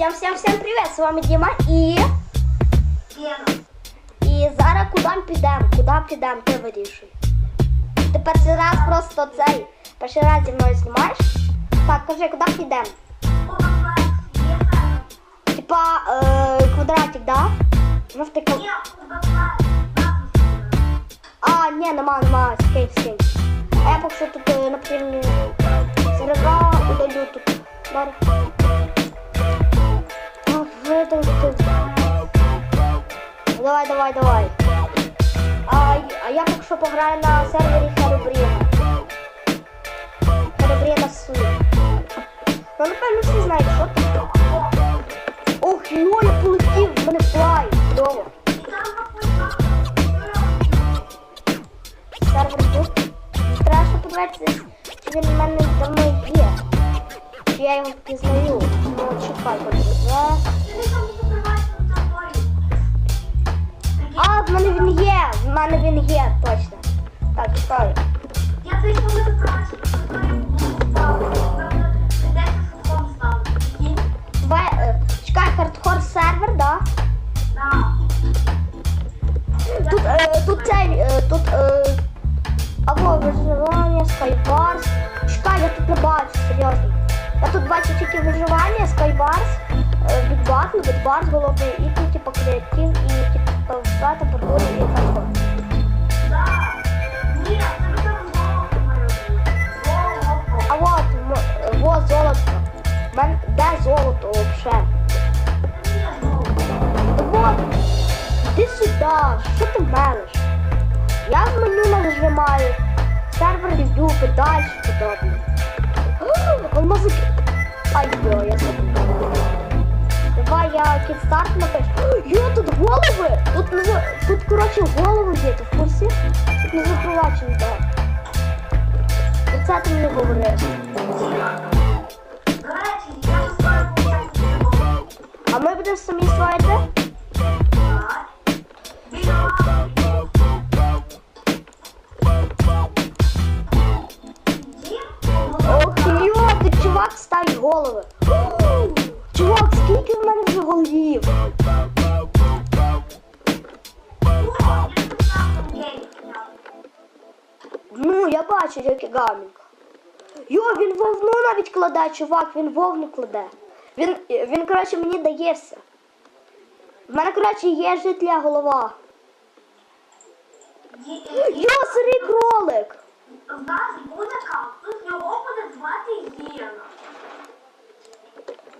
Всем-всем-всем привет! З вами Діма і. Лена. І зараз куди ми підемо? Куди підемо? Ти вирішуй. Ти перший раз просто цей. Перший раз зі мною знімаєш? Так, кажи, куди підемо? Кубок Лена. Типа е, квадратик, да? Жовтий квадрат. Ні, кубок Лена. А, ні, нема, нема, скинь, скинь. А я поки що тут е, наприклад, серебра удалю тут. Добре. Тут. Давай, давай, давай. А, а я поки що пограю на сервері Херобріна. Херобріна Су. Ну, напевно, всі знають, що це. Ох, йо, я полетів, в мене флай. Написано. Сервер тут. Страшно подивитися, чи він в мене давно є. Чи я його впізнаю. Ну, от шукай, є, точно. Так, чекай. Я прийшов на закриваєш територію. Де ти фотком став? Прикинь? Давай, е, чекай, хардкор сервер, да? Да. Тут, е, тут цей, е, тут, е, або виживання, скайбарс. Чекай, я тут не бачу, серйозно. Я тут бачу тільки виживання, скайбарс, е, бітбатл, бітбарс, головний, і тут, типу, креатив, і, типу, втрата, паркур і хардкор. Вот золото. Мен, де золото. Да вот, іди сюди, що ти мелиш? Я в меню нажимаю, сервер йду, далі подобне. Он музик... Ай, йо, я забув. Давай я кідстарт напишу. Йо, тут голови! Тут, не тут, коротше, голови є, ти в курсі? Тут не запроваджено, так. Оце ти мені говориш. А ми будемо самі створити? Так. Біля Дім? Ох, йо, ти чувак ставить голови. Чувак, скільки в мене вже голів? Ну, я бачу, який гамінг. Йо, він вовну навіть кладе, чувак, він вовну кладе. Він, він коротше, мені дає все. В мене, коротше, є житля голова. Йо, сирий кролик. В нас буде кактус, його буде звати Єна.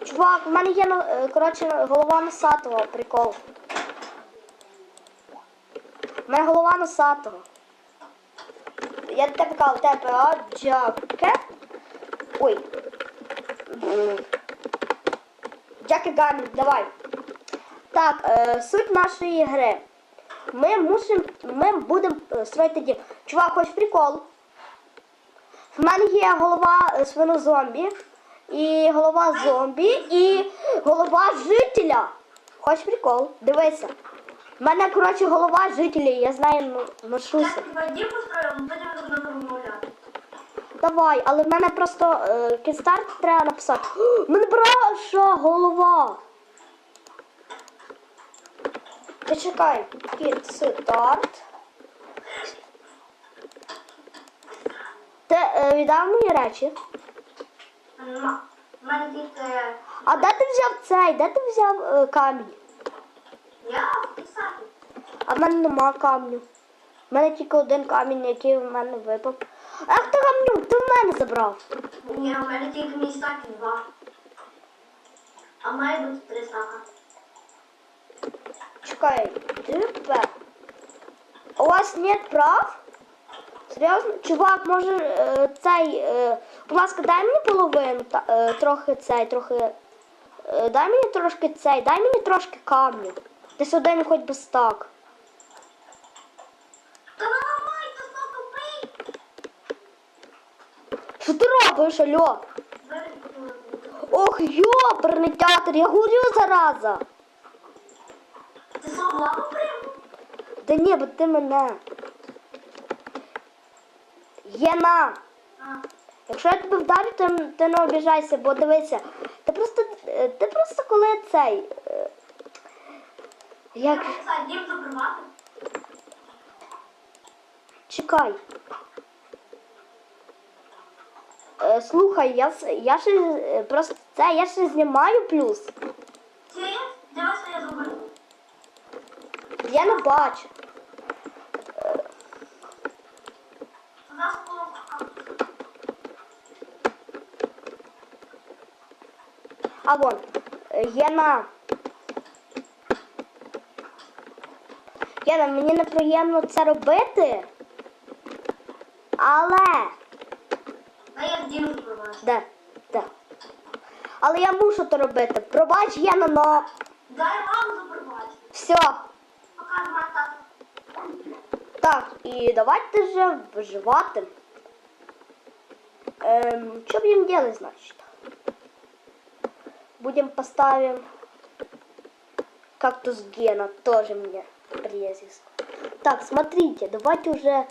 Чувак, в мене є е, коротше, голова носатого, прикол. У мене голова носатого. Я тебе кажу, тебе а, джаке. Ой. Джаке Гамін, давай. Так, е, суть нашої гри. Ми мусимо, ми будемо е, строїти дім. Чувак, хоч прикол. В мене є голова е, свинозомбі, і голова зомбі, і голова жителя. Хоч прикол, дивися. В мене, коротше, голова жителя, я знаю ну, Я тебе дім построїв, ми будемо тут не розмовляти. Давай, але в мене просто е, треба написати. О, мене браша голова. Ти чекай, кіт-старт. Ти е, віддав мені речі? У А де ти взяв цей? Де ти взяв е, камінь? я писати. А в мене нема камню. У мене тільки один камінь, який в мене випав. Ах ти камню, ти в мене забрав. Ні, у мене тільки мій стаки два. А має бути три стака. Чекай, тепер. У вас нет прав? Серйозно? Чувак, може е, цей. Е, будь ласка, дай мені половину, та, е, трохи цей, трохи. Е, дай мені трошки цей, дай мені трошки камню. Десь один хоч би стак. Та наламай, ти став тупий. Що ти робиш, альо? Ох, йоперний театр, я горю зараза. Ти сам лаву прямо? Та ні, бо ти мене. Єна, А, Якщо я тебе вдарю, ти, ти не обіжайся, бо дивися. Ти просто, е, ти просто коли цей. е, Як. Чекай. Е, слухай, я, я ще е, просто це я ще знімаю плюс. Дивися, я зроблю. Я не бачу. А вон, е, Єна. Єна, мені неприємно це робити. Але. Та я дім закриваю. Де? Де? Але я мушу це робити. Пробач, Єна, но Дай маму закривати. все. Пока немає тата. Так, і давайте вже виживати. Эм, что будем делать, значит? Будем поставим кактус Гена, тоже мне презис. Так, смотрите, давайте уже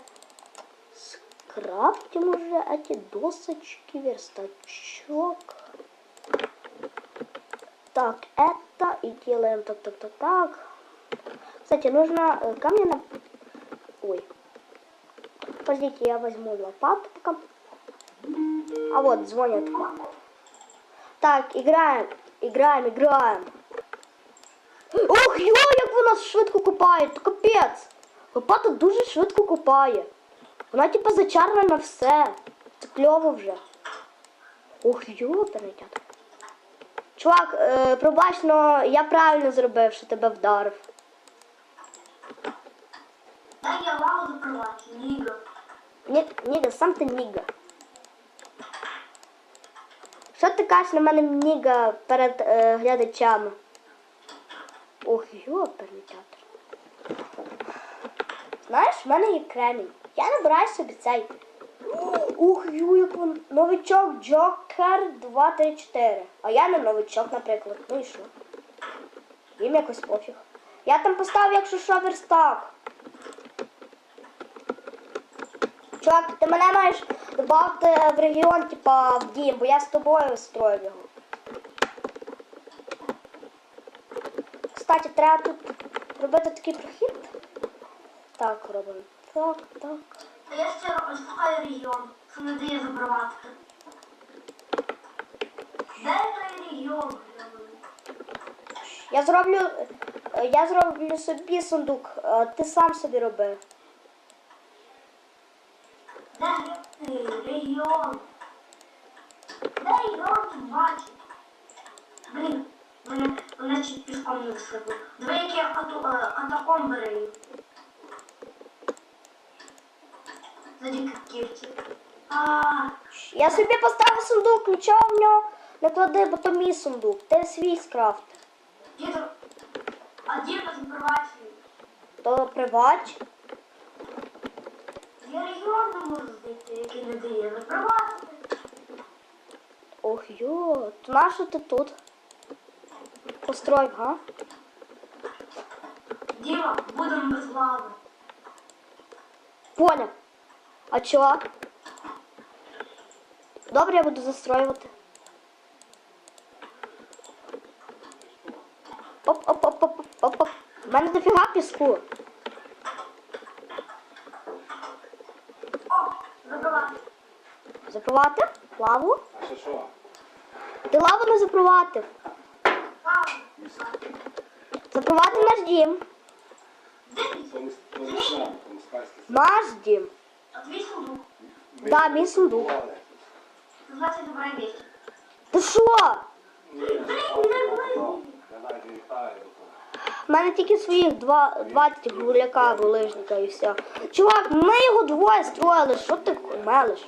скрафтим уже эти досочки, верстачок. Так, это и делаем так, так, так, так. Кстати, нужно э, камни на Ой. Подождите, я возьму лопату пока. А вот, звонят. Так, играем, играем, играем. Ох, йо, як вона швидко копає, то капець. Лопата дуже швидко копає. Вона типа зачарна на все. Це кльово вже. Ох, йо, перетят. Чувак, е, пробач, но я правильно зробив, що тебе вдарив. Дай я маму закривати. Ніга. Ні, Ніга, сам ти Ніга. Що ти кажеш на мене Ніга перед е, глядачами? Ох, йоперний театр. Знаєш, в мене є кремінь. Я набираю собі цей. Ух, ю, як він. Новичок Джокер 234. А я не новичок, наприклад. Ну і що? Їм якось пофіг. Я там поставив, якщо що, верстак. Чувак, ти мене маєш додати в регіон, типа в дім, бо я з тобою строїв його. Кстати, треба тут робити такий прохід. Так, робимо. Так, так. Та я ще шукаю регіон, що не дає забривати. Де той регіон? Я зроблю. Я зроблю собі сундук, а ти сам собі роби. Де регіон? Де регіон бачить? Блін, вони, вони чуть пішком не встигли. Диви, які я кату- Я собі поставив сундук, нічого в нього не клади, бо то мій сундук. Ти свій скрафт. а діду запривачує. То привач. Я регіон не можу знайти, який не дає запривати. Ох йо, то нащо ти тут? Построїв, га? Діма, будемо без лави. Понял. А чого? Добре, я буду застроювати. Оп, оп, оп, оп, оп, оп. У мене дофіга піску. О, забивати. Запровати? Лаву? А що що? Ти лаву не запроватив. Лаву. Запровати наш дім. Наш дім. А твій сундук. Да, мій сундук. Значить добре вість. Ти що? У мене тільки своїх два, 20 гуляка булижника і все. Чувак, ми його двоє строїли, що ти мелиш?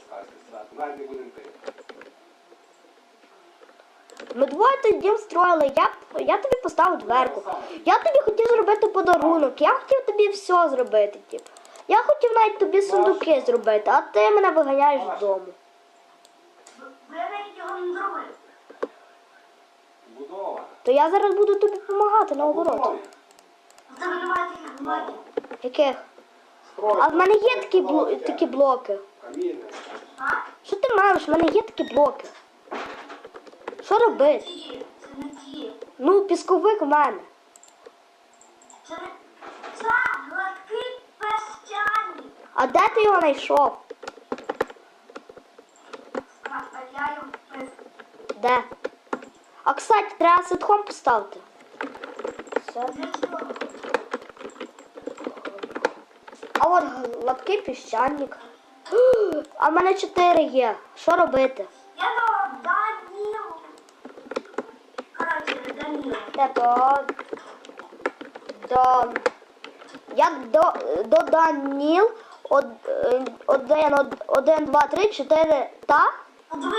Ми двоє той дім строїли, я, я тобі поставив дверку. Я тобі хотів зробити подарунок, я хотів тобі все зробити. Тип. Я хотів навіть тобі сундуки зробити, а ти мене виганяєш з дому. Бо я навіть його не зробив. Будова. То я зараз буду тобі допомагати наоборот. Будові. В тебе немає таких блоків. Яких? А в мене є такі, бло, Блоки. такі блоки. А? Що ти маєш? У мене є такі блоки. Що робити? Це не ті. Ну, пісковик в мене. Це не... Це гладкий песчаник. А де ти його знайшов? Я його. Де? А кстати, треба ситхом поставити. Все. А от гладкий піщаник. А в мене чотири є. Що робити? Я до Даніл. Коротше, Даніл. Тепер до. Я до, до Даніл од, е, один, од- один, два, три, чотири та. От ви,